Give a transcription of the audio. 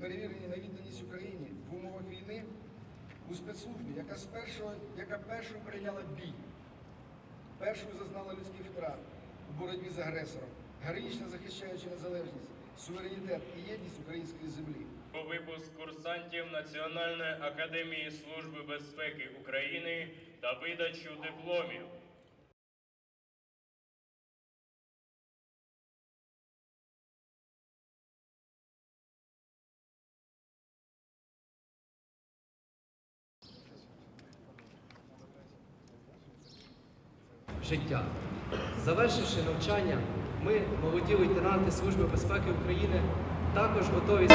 перевірені на відданість Україні в умовах війни у спецслужбі, яка з першого, яка першою прийняла бій, першою зазнала людських втрат у боротьбі з агресором, героїчно захищаючи незалежність, суверенітет і єдність української землі. Про випуск курсантів Національної академії Служби безпеки України та видачу дипломів. Життя. Завершивши навчання, ми, молоді лейтенанти Служби безпеки України, також готові.